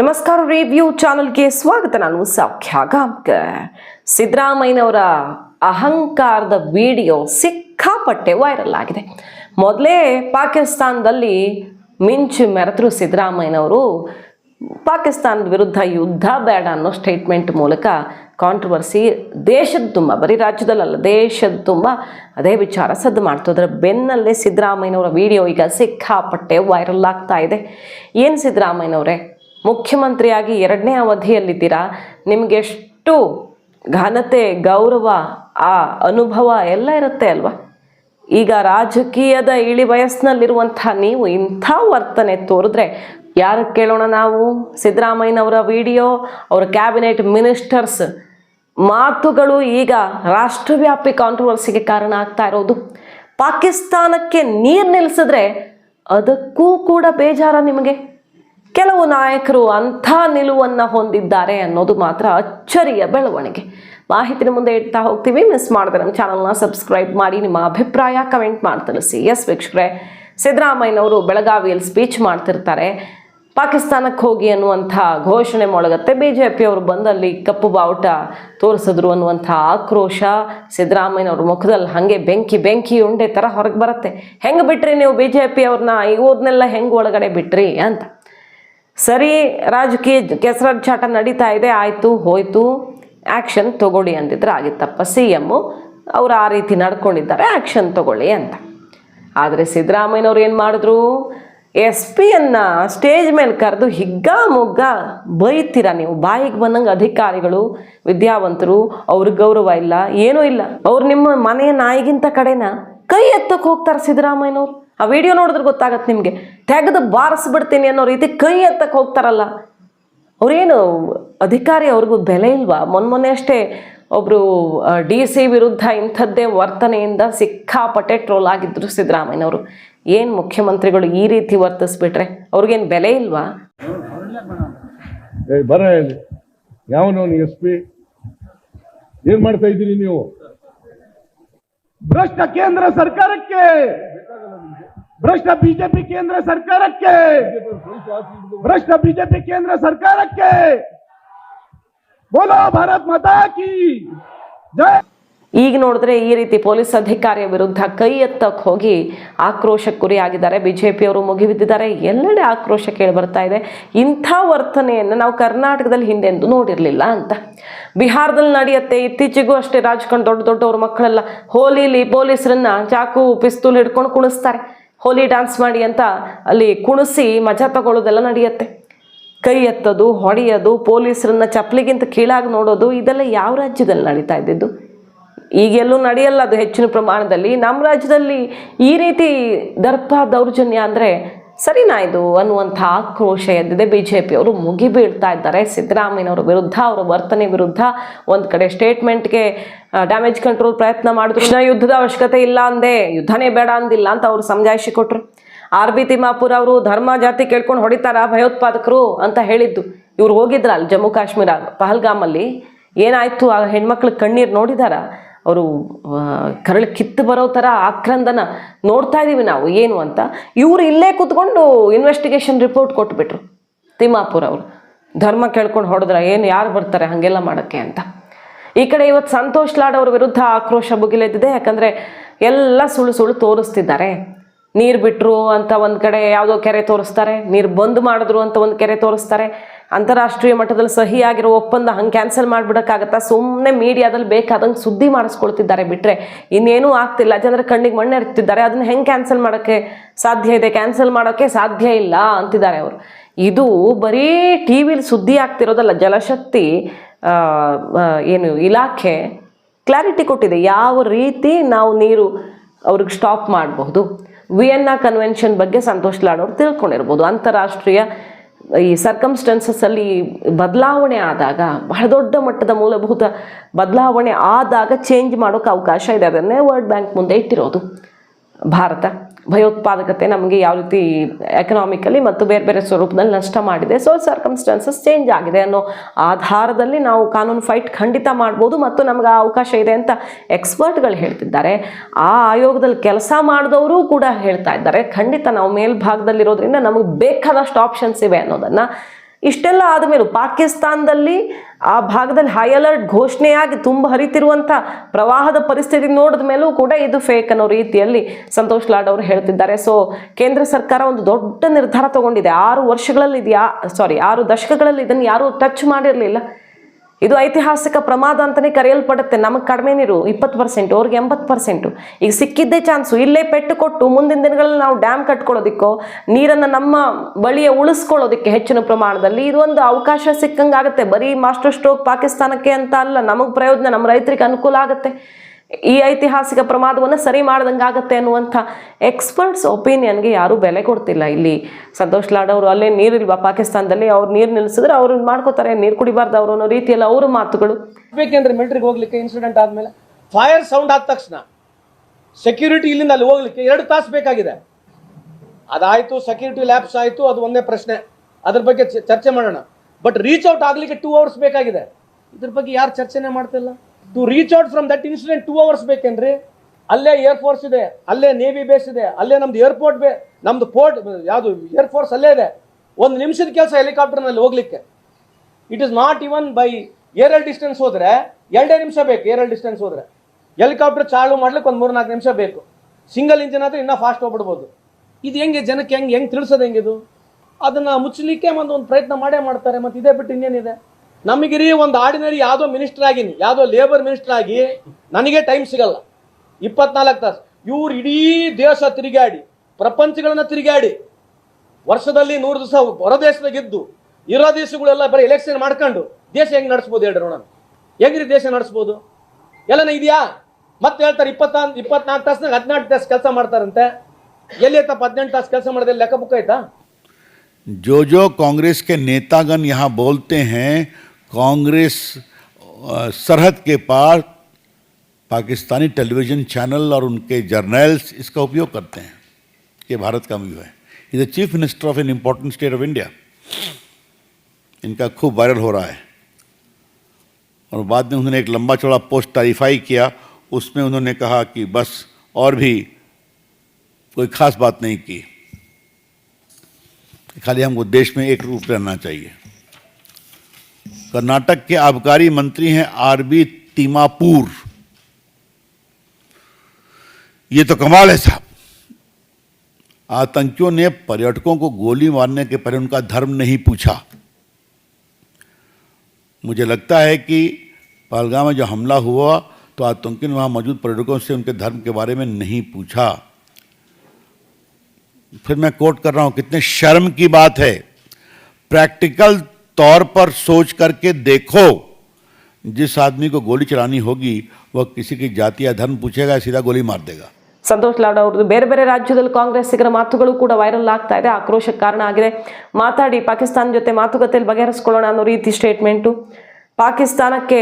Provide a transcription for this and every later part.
ನಮಸ್ಕಾರ ರಿವ್ಯೂ ಚಾನಲ್ಗೆ ಸ್ವಾಗತ, ನಾನು ಸೌಖ್ಯ ಸಿದ್ದರಾಮಯ್ಯನವರ ಅಹಂಕಾರದ ವಿಡಿಯೋ ಸಿಕ್ಕಾಪಟ್ಟೆ ವೈರಲ್ ಆಗಿದೆ. ಮೊದಲೇ ಪಾಕಿಸ್ತಾನದಲ್ಲಿ ಮಿಂಚು ಮೆರೆತರು ಸಿದ್ದರಾಮಯ್ಯನವರು, ಪಾಕಿಸ್ತಾನದ ವಿರುದ್ಧ ಯುದ್ಧ ಬೇಡ ಅನ್ನೋ ಸ್ಟೇಟ್ಮೆಂಟ್ ಮೂಲಕ ಕಾಂಟ್ರವರ್ಸಿ ದೇಶದ ತುಂಬ, ಬರೀ ರಾಜ್ಯದಲ್ಲಲ್ಲ, ದೇಶದ ತುಂಬ ಅದೇ ವಿಚಾರ ಸದ್ದು ಮಾಡ್ತು. ಬೆನ್ನಲ್ಲೇ ಸಿದ್ದರಾಮಯ್ಯನವರ ವಿಡಿಯೋ ಈಗ ಸಿಕ್ಕಾಪಟ್ಟೆ ವೈರಲ್ ಆಗ್ತಾ ಇದೆ. ಏನು ಸಿದ್ದರಾಮಯ್ಯನವರೇ? ಮುಖ್ಯಮಂತ್ರಿಯಾಗಿ ಎರಡನೇ ಅವಧಿಯಲ್ಲಿದ್ದೀರಾ? ನಿಮಗೆಷ್ಟು ಘನತೆ, ಗೌರವ, ಆ ಅನುಭವ ಎಲ್ಲ ಇರುತ್ತೆ ಅಲ್ವಾ? ಈಗ ರಾಜಕೀಯದ ಇಳಿ ವಯಸ್ಸಿನಲ್ಲಿರುವಂಥ ನೀವು ಇಂಥ ವರ್ತನೆ ತೋರಿದ್ರೆ ಯಾರು ಕೇಳೋಣ ನಾವು? ಸಿದ್ದರಾಮಯ್ಯನವರ ವಿಡಿಯೋ, ಅವರ ಕ್ಯಾಬಿನೆಟ್ ಮಿನಿಸ್ಟರ್ಸ್ ಮಾತುಗಳು ಈಗ ರಾಷ್ಟ್ರವ್ಯಾಪಿ ಕಾಂಟ್ರವರ್ಸಿಗೆ ಕಾರಣ ಆಗ್ತಾ ಇರೋದು. ಪಾಕಿಸ್ತಾನಕ್ಕೆ ನೀರು ನಿಲ್ಲಿಸಿದ್ರೆ ಅದಕ್ಕೂ ಕೂಡ ಬೇಜಾರ ನಿಮಗೆ? ಕೆಲವು ನಾಯಕರು ಅಂಥ ನಿಲುವನ್ನು ಹೊಂದಿದ್ದಾರೆ ಅನ್ನೋದು ಮಾತ್ರ ಅಚ್ಚರಿಯ ಬೆಳವಣಿಗೆ. ಮಾಹಿತಿನ ಮುಂದೆ ಇಡ್ತಾ ಹೋಗ್ತೀವಿ. ಮಿಸ್ ಮಾಡಿದ್ರೆ ನಮ್ಮ ಚಾನಲ್ನ ಸಬ್ಸ್ಕ್ರೈಬ್ ಮಾಡಿ, ನಿಮ್ಮ ಅಭಿಪ್ರಾಯ ಕಮೆಂಟ್ ಮಾಡಿ ತಿಳಿಸಿ. ಎಸ್ ವೀಕ್ಷಕರೇ, ಸಿದ್ದರಾಮಯ್ಯನವರು ಬೆಳಗಾವಿಯಲ್ಲಿ ಸ್ಪೀಚ್ ಮಾಡ್ತಿರ್ತಾರೆ. ಪಾಕಿಸ್ತಾನಕ್ಕೆ ಹೋಗಿ ಅನ್ನುವಂಥ ಘೋಷಣೆ ಮೊಳಗತ್ತೆ. ಬಿ ಜೆ ಪಿಯವರು ಬಂದಲ್ಲಿ ಕಪ್ಪು ಬಾವುಟ ತೋರಿಸಿದ್ರು ಅನ್ನುವಂಥ ಆಕ್ರೋಶ ಸಿದ್ದರಾಮಯ್ಯನವ್ರ ಮುಖದಲ್ಲಿ ಹಾಗೆ ಬೆಂಕಿ ಬೆಂಕಿ ಉಂಡೆ ಥರ ಹೊರಗೆ ಬರುತ್ತೆ. ಹೆಂಗೆ ಬಿಟ್ರಿ ನೀವು ಬಿ ಜೆ ಪಿಯವ್ರನ್ನ ಇವ್ರನ್ನೆಲ್ಲ ಹೆಂಗೆ ಒಳಗಡೆ ಬಿಟ್ರಿ ಅಂತ. ಸರಿ, ರಾಜಕೀಯ ಕೆಸರಚ್ಚಾಟ ನಡೀತಾ ಇದೆ, ಆಯಿತು, ಹೋಯ್ತು. ಆ್ಯಕ್ಷನ್ ತಗೊಳ್ಳಿ ಅಂದಿದ್ರೆ ಆಗಿತ್ತಪ್ಪ ಸಿ ಎಮ್ಮು ಅವ್ರು ಆ ರೀತಿ ನಡ್ಕೊಂಡಿದ್ದಾರೆ ಆ್ಯಕ್ಷನ್ ತಗೊಳ್ಳಿ ಅಂತ. ಆದರೆ ಸಿದ್ದರಾಮಯ್ಯನವ್ರು ಏನು ಮಾಡಿದ್ರು? ಎಸ್ ಪಿಯನ್ನು ಸ್ಟೇಜ್ ಮೇಲೆ ಕರೆದು ಹಿಗ್ಗ ಮುಗ್ಗ ಬೈತೀರ ನೀವು? ಬಾಯಿಗೆ ಬಂದಂಗೆ ಅಧಿಕಾರಿಗಳು, ವಿದ್ಯಾವಂತರು, ಅವ್ರಿಗೆ ಗೌರವ ಇಲ್ಲ, ಏನೂ ಇಲ್ಲ. ಅವ್ರು ನಿಮ್ಮ ಮನೆಯ ನಾಯಿಗಿಂತ ಕಡೆನ? ಕೈ ಎತ್ತಕ್ಕೆ ಹೋಗ್ತಾರೆ ಸಿದ್ದರಾಮಯ್ಯನವ್ರು. ಆ ವಿಡಿಯೋ ನೋಡಿದ್ರೆ ಗೊತ್ತಾಗತ್ತೆ ನಿಮಗೆ. ತೆಗೆದು ಬಾರಿಸ್ಬಿಡ್ತೀನಿ ಅನ್ನೋ ರೀತಿ ಕೈ ಎತ್ತಕ್ಕೆ ಹೋಗ್ತಾರಲ್ಲ ಅವ್ರೇನು ಅಧಿಕಾರಿ ಅವ್ರಿಗೂ ಬೆಲೆ ಇಲ್ವಾ? ಮೊನ್ನೆ ಮೊನ್ನೆ ಅಷ್ಟೇ ಒಬ್ಬರು ಡಿ ಸಿ ವಿರುದ್ಧ ಇಂಥದ್ದೇ ವರ್ತನೆಯಿಂದ ಸಿಕ್ಕಾಪಟ್ಟೆ ಟ್ರೋಲ್ ಆಗಿದ್ರು ಸಿದ್ದರಾಮಯ್ಯನವರು. ಏನು ಮುಖ್ಯಮಂತ್ರಿಗಳು ಈ ರೀತಿ ವರ್ತಿಸ್ಬಿಟ್ರೆ ಅವ್ರಿಗೇನು ಬೆಲೆ ಇಲ್ವಾ? ಏ ಬರ ಇಲ್ಲಿ. ಯಾವನು ಎಸ್ ಪಿ? ಏನ್ ಮಾಡ್ತಾ ಇದ್ದೀರಿ ನೀವು? ಭ್ರಷ್ಟ ಕೇಂದ್ರ ಸರ್ಕಾರಕ್ಕೆ ಭ್ರಷ್ಟ ಬಿಜೆಪಿ ಕೇಂದ್ರ ಸರ್ಕಾರಕ್ಕೆ! ಭ್ರಷ್ಟ ಬಿಜೆಪಿ ಕೇಂದ್ರ ಸರ್ಕಾರಕ್ಕೆ! ಬೋಲೋ ಭಾರತ್ ಮಾತಾ ಕಿ ಜಯ ಈಗ ನೋಡಿದ್ರೆ ಈ ರೀತಿ ಪೊಲೀಸ್ ಅಧಿಕಾರಿಯ ವಿರುದ್ಧ ಕೈ ಎತ್ತಕ್ಕೆ ಹೋಗಿ ಆಕ್ರೋಶಕ್ಕೆ ಗುರಿಯಾಗಿದ್ದಾರೆ ಬಿಜೆಪಿಯವರು ಮುಗಿಬಿದ್ದಿದ್ದಾರೆ. ಎಲ್ಲೆಡೆ ಆಕ್ರೋಶ ಕೇಳಿ ಬರ್ತಾ ಇದೆ. ಇಂಥ ವರ್ತನೆಯನ್ನು ನಾವು ಕರ್ನಾಟಕದಲ್ಲಿ ಹಿಂದೆಂದು ನೋಡಿರಲಿಲ್ಲ ಅಂತ. ಬಿಹಾರದಲ್ಲಿ ನಡೆಯುತ್ತೆ. ಇತ್ತೀಚೆಗೂ ಅಷ್ಟೇ ರಾಜಕಾರಣ ದೊಡ್ಡ ದೊಡ್ಡವ್ರ ಮಕ್ಕಳೆಲ್ಲ ಹೋಲಿಲಿ ಪೊಲೀಸರನ್ನ ಚಾಕು, ಪಿಸ್ತೂಲ್ ಹಿಡ್ಕೊಂಡು ಕುಣಿಸ್ತಾರೆ. ಹೋಲಿ ಡ್ಯಾನ್ಸ್ ಮಾಡಿ ಅಂತ ಅಲ್ಲಿ ಕುಣಿಸಿ ಮಜಾ ತಗೊಳ್ಳೋದೆಲ್ಲ ನಡೆಯುತ್ತೆ. ಕೈ ಎತ್ತೋದು, ಹೊಡೆಯೋದು, ಪೊಲೀಸರನ್ನ ಚಪ್ಪಲಿಗಿಂತ ಕೀಳಾಗಿ ನೋಡೋದು, ಇದೆಲ್ಲ ಯಾವ ರಾಜ್ಯದಲ್ಲಿ ನಡೀತಾ ಇದ್ದಿದ್ದು? ಈಗೆಲ್ಲೂ ನಡೆಯಲ್ಲ ಅದು ಹೆಚ್ಚಿನ ಪ್ರಮಾಣದಲ್ಲಿ. ನಮ್ಮ ರಾಜ್ಯದಲ್ಲಿ ಈ ರೀತಿ ದರ್ಪ ದೌರ್ಜನ್ಯ ಅಂದರೆ ಸರಿನಾ ಇದು ಅನ್ನುವಂಥ ಆಕ್ರೋಶ ಎದ್ದಿದೆ ಬಿ ಜೆ ಪಿಯವರು ಮುಗಿಬೀಳ್ತಾ ಇದ್ದಾರೆ. ಸಿದ್ದರಾಮಯ್ಯನವರ ವಿರುದ್ಧ, ಅವರ ವರ್ತನೆ ವಿರುದ್ಧ ಒಂದು ಕಡೆ ಸ್ಟೇಟ್ಮೆಂಟ್ಗೆ ಡ್ಯಾಮೇಜ್ ಕಂಟ್ರೋಲ್ ಪ್ರಯತ್ನ ಮಾಡಿದ್ರು ಯುದ್ಧದ ಅವಶ್ಯಕತೆ ಇಲ್ಲ ಅಂದೆ. ಯುದ್ಧನೇ ಬೇಡ ಅಂದಿಲ್ಲ ಅಂತ ಅವರು ಸಮಜಾಯಿಸಿ ಕೊಟ್ರು. ಆರ್ ಬಿ ತಿಮ್ಮಾಪುರ ಅವರು ಧರ್ಮ ಜಾತಿ ಕೇಳ್ಕೊಂಡು ಹೊಡಿತಾರ ಭಯೋತ್ಪಾದಕರು ಅಂತ ಹೇಳಿದ್ದು. ಇವ್ರು ಹೋಗಿದ್ರಲ್ಲ ಜಮ್ಮು ಕಾಶ್ಮೀರ, ಪಹಲ್ಗಾಮಲ್ಲಿ. ಏನಾಯ್ತು? ಆ ಹೆಣ್ಮಕ್ಳು ಕಣ್ಣೀರು ನೋಡಿದಾರ? ಅವರು ಕರಳು ಕಿತ್ತು ಬರೋ ಥರ ಆಕ್ರಂದನ ನೋಡ್ತಾ ಇದ್ದೀವಿ ನಾವು, ಏನು ಅಂತ. ಇವರು ಇಲ್ಲೇ ಕೂತ್ಕೊಂಡು ಇನ್ವೆಸ್ಟಿಗೇಷನ್ ರಿಪೋರ್ಟ್ ಕೊಟ್ಬಿಟ್ರು, ತಿಮ್ಮಾಪುರ ಅವರು. ಧರ್ಮ ಕೇಳ್ಕೊಂಡು ಹೊಡೆದ್ರೆ, ಏನು ಯಾರು ಬರ್ತಾರೆ ಹಾಗೆಲ್ಲ ಮಾಡೋಕ್ಕೆ ಅಂತ. ಈ ಕಡೆ ಇವತ್ತು ಸಂತೋಷ್ ಲಾಡ್ ಅವ್ರ ವಿರುದ್ಧ ಆಕ್ರೋಶ ಭುಗಿಲೆದ್ದಿದೆ, ಯಾಕಂದರೆ ಎಲ್ಲ ಸುಳ್ಳು ಸುಳ್ಳು ತೋರಿಸ್ತಿದ್ದಾರೆ. ನೀರು ಬಿಟ್ಟರು ಅಂತ ಒಂದು ಕಡೆ ಯಾವುದೋ ಕೆರೆ ತೋರಿಸ್ತಾರೆ, ನೀರು ಬಂದ್ ಮಾಡಿದ್ರು ಅಂತ ಒಂದು ಕೆರೆ ತೋರಿಸ್ತಾರೆ. ಅಂತಾರಾಷ್ಟ್ರೀಯ ಮಟ್ಟದಲ್ಲಿ ಸಹಿ ಆಗಿರೋ ಒಪ್ಪಂದ ಹಂಗೆ ಕ್ಯಾನ್ಸಲ್ ಮಾಡಿಬಿಡೋಕ್ಕಾಗತ್ತಾ? ಸುಮ್ಮನೆ ಮೀಡಿಯಾದಲ್ಲಿ ಬೇಕಾದಂಗೆ ಸುದ್ದಿ ಮಾಡಿಸ್ಕೊಳ್ತಿದ್ದಾರೆ ಬಿಟ್ಟರೆ ಇನ್ನೇನೂ ಆಗ್ತಿಲ್ಲ. ಜನರ ಕಣ್ಣಿಗೆ ಮಣ್ಣೆ ಇರ್ತಿದ್ದಾರೆ ಅದನ್ನು ಹೆಂಗೆ ಕ್ಯಾನ್ಸಲ್ ಮಾಡೋಕ್ಕೆ ಸಾಧ್ಯ ಇದೆ? ಕ್ಯಾನ್ಸಲ್ ಮಾಡೋಕ್ಕೆ ಸಾಧ್ಯ ಇಲ್ಲ ಅಂತಿದ್ದಾರೆ ಅವರು. ಇದು ಬರೀ ಟಿ ವಿಲಿ ಸುದ್ದಿ ಆಗ್ತಿರೋದಲ್ಲ, ಜಲಶಕ್ತಿ ಏನು ಇಲಾಖೆ ಕ್ಲಾರಿಟಿ ಕೊಟ್ಟಿದೆ. ಯಾವ ರೀತಿ ನಾವು ನೀರು ಅವ್ರಿಗೆ ಸ್ಟಾಪ್ ಮಾಡಬಹುದು? ವಿಯೆನ್ನಾ ಕನ್ವೆನ್ಷನ್ ಬಗ್ಗೆ ಸಂತೋಷ್ ಲಾಡ್ ಅವ್ರು ತಿಳ್ಕೊಂಡಿರ್ಬೋದು. ಅಂತಾರಾಷ್ಟ್ರೀಯ ಈ ಸರ್ಕಮ್ಸ್ಟೆನ್ಸಸ್ಸಲ್ಲಿ ಬದಲಾವಣೆ ಆದಾಗ, ಬಹಳ ದೊಡ್ಡ ಮಟ್ಟದ ಮೂಲಭೂತ ಬದಲಾವಣೆ ಆದಾಗ ಚೇಂಜ್ ಮಾಡೋಕೆ ಅವಕಾಶ ಇದೆ. ಅದನ್ನೇ ವರ್ಲ್ಡ್ ಬ್ಯಾಂಕ್ ಮುಂದೆ ಇಟ್ಟಿರೋದು. ಭಾರತ. ಭಯೋತ್ಪಾದಕತೆ ನಮಗೆ ಯಾವ ರೀತಿ ಎಕನಾಮಿಕಲಿ ಮತ್ತು ಬೇರೆ ಬೇರೆ ಸ್ವರೂಪದಲ್ಲಿ ನಷ್ಟ ಮಾಡಿದೆ. ಸೊ ಸರ್ಕಮ್ಸ್ಟಾನ್ಸಸ್ ಚೇಂಜ್ ಆಗಿದೆ ಅನ್ನೋ ಆಧಾರದಲ್ಲಿ ನಾವು ಕಾನೂನು ಫೈಟ್ ಖಂಡಿತ ಮಾಡ್ಬೋದು ಮತ್ತು ನಮ್ಗೆ ಆ ಅವಕಾಶ ಇದೆ ಅಂತ ಎಕ್ಸ್ಪರ್ಟ್ಗಳು ಹೇಳ್ತಿದ್ದಾರೆ. ಆ ಆಯೋಗದಲ್ಲಿ ಕೆಲಸ ಮಾಡಿದವರು ಕೂಡ ಹೇಳ್ತಾ ಇದ್ದಾರೆ. ಖಂಡಿತ ನಾವು ಮೇಲ್ಭಾಗದಲ್ಲಿರೋದ್ರಿಂದ ನಮಗೆ ಬೇಕಾದಷ್ಟು ಆಪ್ಷನ್ಸ್ ಇವೆ ಅನ್ನೋದನ್ನು. ಇಷ್ಟೆಲ್ಲ ಆದಮೇಲೂ ಪಾಕಿಸ್ತಾನದಲ್ಲಿ ಆ ಭಾಗದಲ್ಲಿ ಹೈ ಅಲರ್ಟ್ ಘೋಷಣೆಯಾಗಿ ತುಂಬ ಹರಿತಿರುವಂಥ ಪ್ರವಾಹದ ಪರಿಸ್ಥಿತಿ ನೋಡಿದ ಮೇಲೂ ಕೂಡ ಇದು ಫೇಕ್ ಅನ್ನೋ ರೀತಿಯಲ್ಲಿ ಸಂತೋಷ್ ಲಾಡ್ ಅವರು ಹೇಳ್ತಿದ್ದಾರೆ. ಸೊ ಕೇಂದ್ರ ಸರ್ಕಾರ ಒಂದು ದೊಡ್ಡ ನಿರ್ಧಾರ ತಗೊಂಡಿದೆ. ಆರು ವರ್ಷಗಳಲ್ಲಿ ಇದು ಸಾರಿ ಆರು ದಶಕಗಳಲ್ಲಿ ಇದನ್ನು ಯಾರೂ ಟಚ್ ಮಾಡಿರಲಿಲ್ಲ. ಇದು ಐತಿಹಾಸಿಕ ಪ್ರಮಾದ ಅಂತಲೇ ಕರೆಯಲ್ಪಡುತ್ತೆ. ನಮಗೆ ಕಡಿಮೆ ನೀರು ಇಪ್ಪತ್ತು ಪರ್ಸೆಂಟ್, ಅವ್ರಿಗೆ ಎಂಬತ್ತು ಪರ್ಸೆಂಟು. ಈಗ ಸಿಕ್ಕಿದ್ದೇ ಚಾನ್ಸು. ಇಲ್ಲೇ ಪೆಟ್ಟು ಕೊಟ್ಟು ಮುಂದಿನ ದಿನಗಳಲ್ಲಿ ನಾವು ಡ್ಯಾಮ್ ಕಟ್ಕೊಳ್ಳೋದಿಕ್ಕೋ, ನೀರನ್ನು ನಮ್ಮ ಬಳಿಯ ಉಳಿಸ್ಕೊಳ್ಳೋದಕ್ಕೆ ಹೆಚ್ಚಿನ ಪ್ರಮಾಣದಲ್ಲಿ ಇದು ಒಂದು ಅವಕಾಶ ಸಿಕ್ಕಂಗೆ ಆಗುತ್ತೆ ಬರೀ ಮಾಸ್ಟರ್ ಸ್ಟ್ರೋಕ್ ಪಾಕಿಸ್ತಾನಕ್ಕೆ ಅಂತ ಅಲ್ಲ, ನಮಗೆ ಪ್ರಯೋಜನ, ನಮ್ಮ ರೈತರಿಗೆ ಅನುಕೂಲ ಆಗುತ್ತೆ. ಈ ಐತಿಹಾಸಿಕ ಪ್ರಮಾದವನ್ನು ಸರಿ ಮಾಡ್ದಂಗೆ ಆಗುತ್ತೆ ಅನ್ನುವಂಥ ಎಕ್ಸ್ಪರ್ಟ್ಸ್ ಒಪಿನಿಯನ್ಗೆ ಯಾರೂ ಬೆಲೆ ಕೊಡ್ತಿಲ್ಲ. ಇಲ್ಲಿ ಸಂತೋಷ್ ಲಾಡ್ ಅವರು ಅಲ್ಲೇ ನೀರಿಲ್ವಾ ಪಾಕಿಸ್ತಾನದಲ್ಲಿ? ಅವ್ರು ನೀರು ನಿಲ್ಲಿಸಿದ್ರೆ ಅವ್ರು ಮಾಡ್ಕೋತಾರೆ. ನೀರು ಕುಡಿಬಾರ್ದು ಅವರು ಅನ್ನೋ ರೀತಿಯಲ್ಲಿ ಅವರ ಮಾತುಗಳು. ಬೇಕೆಂದ್ರೆ ಮಿಲಿಟರಿಗೆ ಹೋಗ್ಲಿಕ್ಕೆ ಇನ್ಸಿಡೆಂಟ್ ಆದ್ಮೇಲೆ ಫೈರ್ ಸೌಂಡ್ ಆದ ತಕ್ಷಣ ಸೆಕ್ಯೂರಿಟಿ ಇಲ್ಲಿಂದ ಅಲ್ಲಿ ಹೋಗ್ಲಿಕ್ಕೆ ಎರಡು ತಾಸು ಬೇಕಾಗಿದೆ. ಅದಾಯ್ತು ಸೆಕ್ಯೂರಿಟಿ ಲ್ಯಾಬ್ಸ್ ಆಯಿತು, ಅದು ಒಂದೇ ಪ್ರಶ್ನೆ. ಅದ್ರ ಬಗ್ಗೆ ಚರ್ಚೆ ಮಾಡೋಣ. ಬಟ್ ರೀಚ್ ಔಟ್ ಆಗ್ಲಿಕ್ಕೆ ಟೂ ಅವರ್ಸ್ ಬೇಕಾಗಿದೆ. ಇದ್ರ ಬಗ್ಗೆ ಯಾರು ಚರ್ಚೆನೆ ಮಾಡ್ತಿಲ್ಲ? To reach out from that incident two hours ಬೇಕೇನ್ರಿ? ಅಲ್ಲೇ ಏರ್ ಫೋರ್ಸ್ ಇದೆ, ಅಲ್ಲೇ ನೇವಿ ಬೇಸ್ ಇದೆ, ಅಲ್ಲೇ ನಮ್ದು ಏರ್ಪೋರ್ಟ್ ಬೇ ನಮ್ದು ಪೋರ್ಟ್ ಯಾವುದು ಏರ್ ಫೋರ್ಸ್ ಅಲ್ಲೇ ಇದೆ. ಒಂದು ನಿಮಿಷದ ಕೆಲಸ ಹೆಲಿಕಾಪ್ಟರ್ನಲ್ಲಿ ಹೋಗ್ಲಿಕ್ಕೆ. It is not even by aerial distance ಹೋದ್ರೆ, ಎರಡೇ ನಿಮಿಷ ಬೇಕು ಏರಲ್ ಡಿಸ್ಟೆನ್ಸ್ ಹೋದ್ರೆ. ಹೆಲಿಕಾಪ್ಟರ್ ಚಾಲು ಮಾಡ್ಲಿಕ್ಕೆ ಒಂದು ಮೂರು ನಾಲ್ಕು ನಿಮಿಷ ಬೇಕು. ಸಿಂಗಲ್ ಇಂಜಿನ್ ಆದ್ರೆ ಇನ್ನೂ ಫಾಸ್ಟ್ ಹೋಗ್ಬಿಡ್ಬೋದು. ಇದು ಹೆಂಗೆ ಜನಕ್ಕೆ ಹೆಂಗೆ ಹೆಂಗೆ ತಿಳಿಸೋದು ಹೆಂಗಿದು ಅದನ್ನ ಮುಚ್ಚಲಿಕ್ಕೆ ಒಂದು ಒಂದು ಪ್ರಯತ್ನ ಮಾಡೇ ಮಾಡ್ತಾರೆ, ಮತ್ತೆ ಇದೇ ಬಿಟ್ಟು ಇನ್ನೇನಿದೆ? ನಮಗಿರಿ ಒಂದು ಆರ್ಡಿನರಿ ಯಾವುದೋ ಮಿನಿಸ್ಟರ್ ಆಗಿನಿ ಯಾವುದೋ ಲೇಬರ್ ಮಿನಿಸ್ಟರ್ ಆಗಿ ನನಗೆ ಟೈಮ್ ಸಿಗಲ್ಲ ಇಪ್ಪತ್ನಾಲ್ಕು ತಾಸು ಇವ್ರು ಇಡೀ ದೇಶ ತಿರುಗಾಡಿ ಪ್ರಪಂಚಗಳನ್ನ ತಿರುಗಾಡಿ ವರ್ಷದಲ್ಲಿ ನೂರು ದಿವಸ ಹೊರ ದೇಶದಾಗ ಇದ್ದು ಇರೋ ದೇಶಗಳೆಲ್ಲ ಬರೀ ಎಲೆಕ್ಷನ್ ಮಾಡ್ಕೊಂಡು ದೇಶ ಹೆಂಗ್ ನಡೆಸ್ಬೋದು ಹೇಳ್ರಿ ನೋಡೋಣ ಹೆಂಗ್ರಿ ದೇಶ ನಡೆಸ್ಬೋದು ಎಲ್ಲನ ಇದೆಯಾ ಮತ್ತೆ ಹೇಳ್ತಾರೆ ಇಪ್ಪತ್ತ ಇಪ್ಪತ್ನಾಲ್ಕು ತಾಸ್ನಾಗ ಹದಿನಾಲ್ಕು ತಾಸು ಕೆಲಸ ಮಾಡ್ತಾರಂತೆ ಎಲ್ಲಿ ಐತಪ್ಪ ಹದಿನೆಂಟು ತಾಸು ಕೆಲಸ ಮಾಡಿದ್ರೆ ಲೆಕ್ಕ ಬುಕ್ ಆಯ್ತಾ जो जो कांग्रेस के नेतागण यहाँ बोलते हैं कांग्रेस सरहद के पार पाकिस्तानी टेलीविज़न चैनल और उनके जर्नल्स इसका उपयोग करते हैं। कि भारत का व्यू है। Is the chief minister of an important state of India इनका खूब वायरल हो रहा है। और बाद में उन्होंने एक लंबा चौड़ा पोस्ट टारीफाई किया। उसमें उन्होंने कहा कि बस और भी कोई खास बात नहीं की। खाली हमको देश में एक रूप रहना चाहिए। कर्नाटक के आबकारी मंत्री हैं आरबी तिमापुर। ये तो कमाल है साहब। आतंकियों ने पर्यटकों को गोली मारने के पहले उनका धर्म नहीं पूछा। मुझे लगता है कि पहलगाम में जो हमला हुआ तो आतंकियों ने वहाँ मौजूद पर्यटकों से उनके धर्म के बारे में नहीं पूछा। फिर मैं कोट कर रहा हूँ, कितने शर्म की बात है। प्रैक्टिकल तौर पर सोच करके देखो जिस आदमी को गोली चलानी होगी वह किसी की जाति या धर्म पूछेगा सीधा गोली मार देगा ಸಂತೋಷ್ ಲಾಡ್ ಅವ್ರದ್ದು ಬೇರೆ ಬೇರೆ ರಾಜ್ಯದಲ್ಲಿ ಕಾಂಗ್ರೆಸ್ಸಿಗರ ಮಾತುಗಳು ಕೂಡ ವೈರಲ್ ಆಗ್ತಾ ಇದೆ ಆಕ್ರೋಶಕ್ಕೆ ಕಾರಣ ಆಗಿದೆ ಮಾತಾಡಿ ಪಾಕಿಸ್ತಾನ ಜೊತೆ ಮಾತುಕತೆಯಲ್ಲಿ ಬಗೆಹರಿಸ್ಕೊಳ್ಳೋಣ ಅನ್ನೋ ರೀತಿ ಸ್ಟೇಟ್ಮೆಂಟು ಪಾಕಿಸ್ತಾನಕ್ಕೆ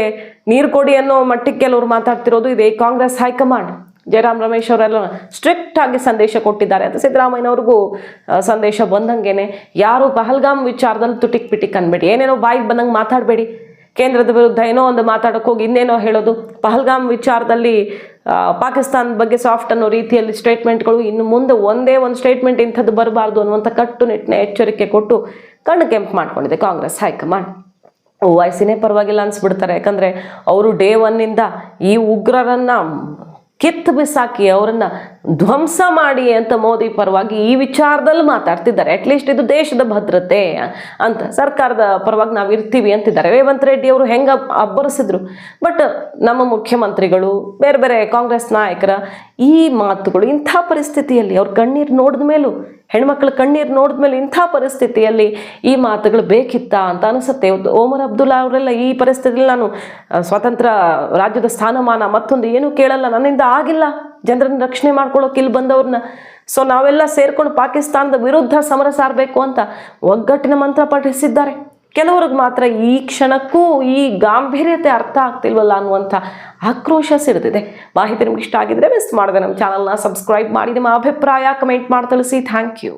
ನೀರು ಕೊಡಿ ಅನ್ನೋ ಮಟ್ಟಿಗೆ ಕೆಲವರು ಮಾತಾಡ್ತಿರೋದು ಇದೆ ಈ ಕಾಂಗ್ರೆಸ್ ಹೈಕಮಾಂಡ್ ಜಯರಾಮ್ ರಮೇಶ್ ಅವರೆಲ್ಲ ಸ್ಟ್ರಿಕ್ಟ್ ಆಗಿ ಸಂದೇಶ ಕೊಟ್ಟಿದ್ದಾರೆ. ಅಂತ ಸಿದ್ದರಾಮಯ್ಯನವ್ರಿಗೂ ಸಂದೇಶ ಬಂದಂಗೆನೆ ಯಾರು ಪಹಲ್ಗಾಮ್ ವಿಚಾರದಲ್ಲಿ ತುಟಿಕ್ ಪಿಟಿಕ್ ಅನ್ಬೇಡಿ. ಏನೇನೋ ಬಾಯಿಗೆ ಬಂದಂಗೆ ಮಾತಾಡಬೇಡಿ. ಕೇಂದ್ರದ ವಿರುದ್ಧ ಏನೋ ಒಂದು ಮಾತಾಡಕ್ಕೆ ಹೋಗಿ ಇನ್ನೇನೋ ಹೇಳೋದು. ಪಹಲ್ಗಾಮ್ ವಿಚಾರದಲ್ಲಿ ಪಾಕಿಸ್ತಾನ ಬಗ್ಗೆ ಸಾಫ್ಟ್ ಅನ್ನೋ ರೀತಿಯಲ್ಲಿ ಸ್ಟೇಟ್ಮೆಂಟ್ಗಳು ಇನ್ನು ಮುಂದೆ ಒಂದೇ ಒಂದು ಸ್ಟೇಟ್ಮೆಂಟ್ ಇಂಥದ್ದು ಬರಬಾರ್ದು ಅನ್ನುವಂಥ ಕಟ್ಟುನಿಟ್ಟಿನ ಎಚ್ಚರಿಕೆ ಕೊಟ್ಟು ಕಣ್ಣು ಕೆಂಪು ಮಾಡ್ಕೊಂಡಿದೆ ಕಾಂಗ್ರೆಸ್ ಹೈಕಮಾಂಡ್. ವಯಸ್ಸಿನೇ ಪರವಾಗಿಲ್ಲ ಅನ್ಸ್ಬಿಡ್ತಾರೆ. ಯಾಕಂದರೆ ಅವರು ಡೇ ಒನ್ನಿಂದ ಈ ಉಗ್ರರನ್ನ ಕಿತ್ತು ಬಿಸಾಕಿ ಅವರನ್ನ ಧ್ವಂಸ ಮಾಡಿ ಅಂತ ಮೋದಿ ಪರವಾಗಿ ಈ ವಿಚಾರದಲ್ಲಿ ಮಾತಾಡ್ತಿದ್ದಾರೆ. ಅಟ್ಲೀಸ್ಟ್ ಇದು ದೇಶದ ಭದ್ರತೆ ಅಂತ ಸರ್ಕಾರದ ಪರವಾಗಿ ನಾವು ಇರ್ತೀವಿ ಅಂತಿದ್ದಾರೆ. ರೇವಂತ್ ರೆಡ್ಡಿ ಅವರು ಹೆಂಗೆ ಅಬ್ಬರಿಸಿದ್ರು. ಬಟ್ ನಮ್ಮ ಮುಖ್ಯಮಂತ್ರಿಗಳು, ಬೇರೆ ಬೇರೆ ಕಾಂಗ್ರೆಸ್ ನಾಯಕರ ಈ ಮಾತುಗಳು ಇಂಥ ಪರಿಸ್ಥಿತಿಯಲ್ಲಿ ಅವ್ರ ಕಣ್ಣೀರು ನೋಡಿದ ಮೇಲೂ ಹೆಣ್ಮಕ್ಳ ಕಣ್ಣೀರು ನೋಡಿದ್ಮೇಲೆ ಇಂಥ ಪರಿಸ್ಥಿತಿಯಲ್ಲಿ ಈ ಮಾತುಗಳು ಬೇಕಿತ್ತಾ ಅಂತ ಅನಿಸುತ್ತೆ. ಓಮರ್ ಅಬ್ದುಲ್ಲಾ ಅವರೆಲ್ಲ ಈ ಪರಿಸ್ಥಿತಿಯಲ್ಲಿ ನಾನು ಸ್ವತಂತ್ರ ರಾಜ್ಯದ ಸ್ಥಾನಮಾನ ಮತ್ತೊಂದು ಏನೂ ಕೇಳಲ್ಲ. ನನ್ನಿಂದ ಆಗಿಲ್ಲ. ಜನರನ್ನು ರಕ್ಷಣೆ ಮಾಡ್ಕೊಳ್ಳೋಕೆ ಇಲ್ಲಿ ಬಂದವ್ರನ್ನ. ಸೊ ನಾವೆಲ್ಲ ಸೇರ್ಕೊಂಡು ಪಾಕಿಸ್ತಾನದ ವಿರುದ್ಧ ಸಮರ ಸಾರಬೇಕು ಅಂತ ಒಗ್ಗಟ್ಟಿನ ಮಂತ್ರ ಪಠಿಸಿದ್ದಾರೆ. ಕೆಲವ್ರಿಗೆ ಮಾತ್ರ ಈ ಕ್ಷಣಕ್ಕೂ ಈ ಗಾಂಭೀರ್ಯತೆ ಅರ್ಥ ಆಗ್ತಿಲ್ವಲ್ಲ ಅನ್ನುವಂಥ ಆಕ್ರೋಶ ಸಿಡಿದಿದೆ. ಮಾಹಿತಿ ನಿಮ್ಗೆ ಇಷ್ಟ ಆಗಿದ್ರೆ ಮಿಸ್ ಮಾಡಿದೆ ನಮ್ಮ ಚಾನಲ್ನ ಸಬ್ಸ್ಕ್ರೈಬ್ ಮಾಡಿ, ನಿಮ್ಮ ಅಭಿಪ್ರಾಯ ಕಮೆಂಟ್ ಮಾಡಿ ತಿಳಿಸಿ. Thank you